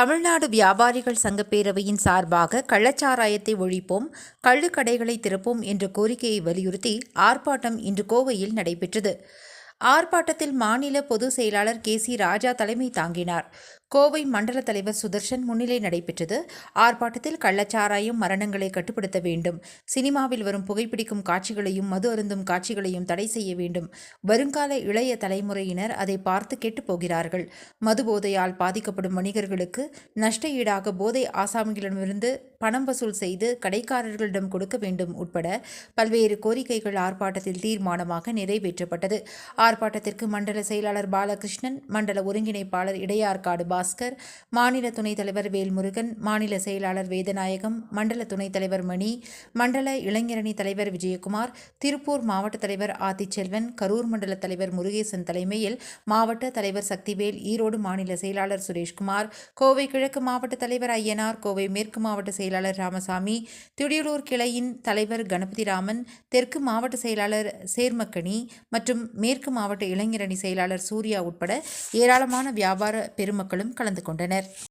தமிழ்நாடு வியாபாரிகள் சங்க பேரவையின் சார்பாக கள்ளச்சாராயத்தை ஒழிப்போம் கள்ளுக்கடைகளை திறப்போம் என்ற கோரிக்கையை வலியுறுத்தி ஆர்ப்பாட்டம் இன்று கோவையில் நடைபெற்றது. ஆர்ப்பாட்டத்தில் மாநில பொதுச் செயலாளர் கே. சி. ராஜா தலைமை தாங்கினார். கோவை மண்டல தலைவர் சுதர்ஷன் முன்னிலை நடைபெற்றது. ஆர்ப்பாட்டத்தில் கள்ளச்சாராயம் மரணங்களை கட்டுப்படுத்த வேண்டும். சினிமாவில் வரும் புகைப்பிடிக்கும் காட்சிகளையும் மது அருந்தும் காட்சிகளையும் தடை செய்ய வேண்டும். வருங்கால இளைய தலைமுறையினர் அதை பார்த்து கெட்டுப் போகிறார்கள். மது போதையால் பாதிக்கப்படும் வணிகர்களுக்கு நஷ்ட ஈடாக போதை ஆசாமிகளிடமிருந்து பணம் வசூல் செய்து கடைக்காரர்களிடம் கொடுக்க வேண்டும் உட்பட பல்வேறு கோரிக்கைகள் ஆர்ப்பாட்டத்தில் தீர்மானமாக நிறைவேற்றப்பட்டது. ஆர்ப்பாட்டத்திற்கு மண்டல செயலாளர் பாலகிருஷ்ணன் மண்டல ஒருங்கிணைப்பாளர் இடையார்காடு பாஸ்கர் மாநில துணைத் தலைவர் வேல்முருகன் மாநில செயலாளர் வேதநாயகம் மண்டல துணைத் தலைவர் மணி மண்டல இளைஞரணி தலைவர் விஜயகுமார் திருப்பூர் மாவட்ட தலைவர் ஆத்திச்செல்வன் கரூர் மண்டல தலைவர் முருகேசன் தலைமையில் மாவட்ட தலைவர் சக்திவேல் ஈரோடு மாநில செயலாளர் சுரேஷ்குமார் கோவை கிழக்கு மாவட்ட தலைவர் ஐயனார் கோவை மேற்கு மாவட்ட செயலாளர் ராமசாமி திடியலூர் கிளையின் தலைவர் கணபதிராமன் தெற்கு மாவட்ட செயலாளர் சேர்மக்கணி மற்றும் மேற்கு மாவட்ட இளைஞரணி செயலாளர் சூர்யா உட்பட ஏராளமான வியாபார பெருமக்களும் கலந்து கொண்டனர்